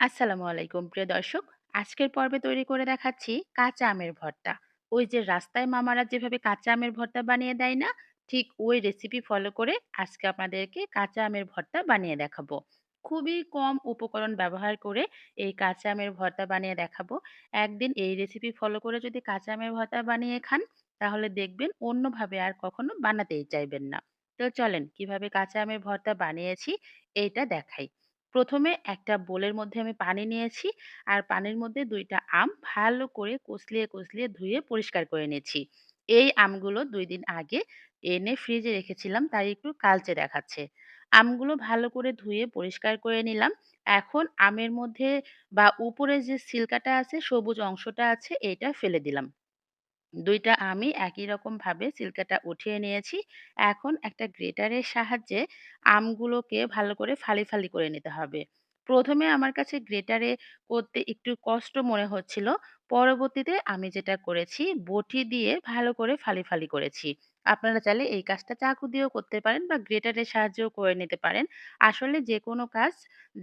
আসসালামু আলাইকুম প্রিয় দর্শক। আজকের পর্বে তৈরি করে দেখাচ্ছি কাঁচা আমের ভর্তা। ওই যে রাস্তায় মামারা যেভাবে কাঁচা আমের ভর্তা বানিয়ে দেয় না? ঠিক ওই রেসিপি ফলো করে আজকে আপনাদেরকে কাঁচা আমের ভর্তা বানিয়ে দেখাবো। খুবই কম উপকরণ ব্যবহার করে এই কাঁচা আমের ভর্তা বানিয়ে দেখাবো। একদিন এই রেসিপি ফলো করে যদি কাঁচা আমের ভর্তা বানিয়ে খান, তাহলে দেখবেন অন্যভাবে আর কখনো বানাতেই চাইবেন না। তো চলেন কীভাবে কাঁচা আমের ভর্তা বানিয়েছি এইটা দেখাই। প্রথমে একটা বোলের মধ্যে আমি পানি নিয়েছি আর পানির মধ্যে দুইটা আম ভালো করে কচলিয়ে, কচলিয়ে ধুয়ে পরিষ্কার করে নিয়েছি। এই আমগুলো দুই দিন আগে এনে ফ্রিজে রেখেছিলাম তাই একটু কালচে দেখাচ্ছে। আমগুলো ভালো করে ধুয়ে পরিষ্কার করে নিলাম। এখন আমের মধ্যে বা উপরে যে ছিলকাটা আছে, সবুজ অংশটা আছে এটা ফেলে দিলাম। ২ আমি একই রকমভাবে ছিলকাটা উঠিয়ে নিয়েছি। এখন একটা গ্রেটারের সাহায্যে আমগুলোকে ভালো করে ফালি, ফালি করে নিতে হবে। প্রথমে আমার কাছে গ্রেটারে করতে একটু কষ্ট মনে হচ্ছিল। পরবর্তীতে আমি যেটা করেছি বটি দিয়ে ভালো করে ফালি, ফালি করেছি। আপনারা চাইলে এই কাজটা চাকু দিয়েও করতে পারেন বা গ্রেটারের সাহায্যেও করে নিতে পারেন। আসলে যে কোনো কাজ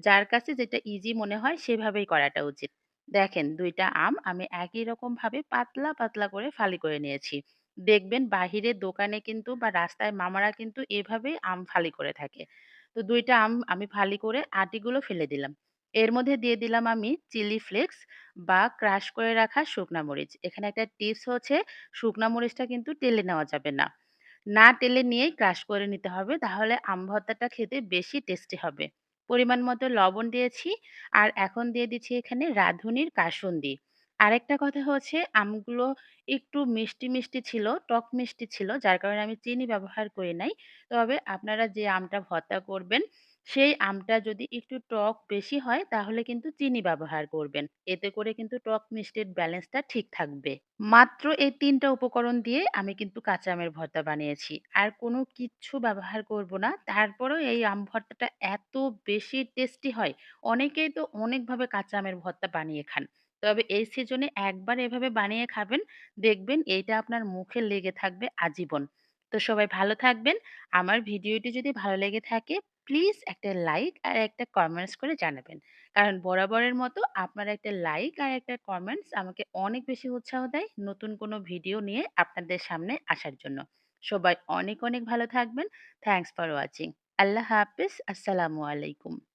যার কাছে যেটা ইজি মনে হয় সেভাবেই করাটা উচিত। দেখেন দুইটা আম আমি একই রকমভাবে পাতলা, পাতলা করে ফালি করে নিয়েছি। দেখবেন বাহিরের দোকানে কিন্তু বা রাস্তায় মামারা কিন্তু এভাবেই আম ফালি করে থাকে। তো দুইটা আম আমি ফালি করে আটিগুলো ফেলে দিলাম। এর মধ্যে দিয়ে দিলাম আমি চিলি ফ্লেক্স বা ক্রাশ করে রাখা শুকনা মরিচ। এখানে একটা টিপস হচ্ছে শুকনা মরিচটা কিন্তু টেলে নেওয়া যাবে না। না টেলে নিয়েই ক্রাশ করে নিতে হবে তাহলে আম ভর্তাটা খেতে বেশি টেস্টি হবে। পরিমাণ মতো লবণ দিয়েছি আর এখন দিয়ে দিচ্ছি এখানে রাঁধুনির কাসুন্দি। আরেকটা কথা হচ্ছে আমগুলো একটু মিষ্টি, মিষ্টি ছিল, টক মিষ্টি ছিল যার কারণে আমি চিনি ব্যবহার করি নাই। তবে আপনারা যে আমটা ভর্তা করবেন সেই আমটা যদি একটু টক বেশি হয় তাহলে কিন্তু চিনি ব্যবহার করবেন। এতে করে কিন্তু টক মিষ্টির ব্যালেন্সটা ঠিক থাকবে। মাত্র এই তিনটা উপকরণ দিয়ে আমি কিন্তু কাঁচা আমের ভর্তা বানিয়েছি। আর কোনো কিচ্ছু ব্যবহার করব না। তারপরেও এই আম ভর্তাটা এত বেশি টেস্টি হয়। অনেকেই তো অনেকভাবে কাঁচা আমের ভর্তা বানিয়ে খান। তবে এই সিজনে একবার এভাবে বানিয়ে খাবেন, দেখবেন এইটা আপনার মুখে লেগে থাকবে আজীবন। তো সবাই ভালো থাকবেন। আমার ভিডিওটি যদি ভালো লেগে থাকে প্লিজ একটা লাইক আর একটা কমেন্টস করে জানাবেন। কারণ বরাবরের মতো আপনার একটা লাইক আর একটা কমেন্টস আমাকে অনেক বেশি উৎসাহ দেয় নতুন কোনো ভিডিও নিয়ে আপনাদের সামনে আসার জন্য। সবাই অনেক, অনেক ভালো থাকবেন। Thanks for watching. আল্লাহ হাফিজ আসসালামু আলাইকুম।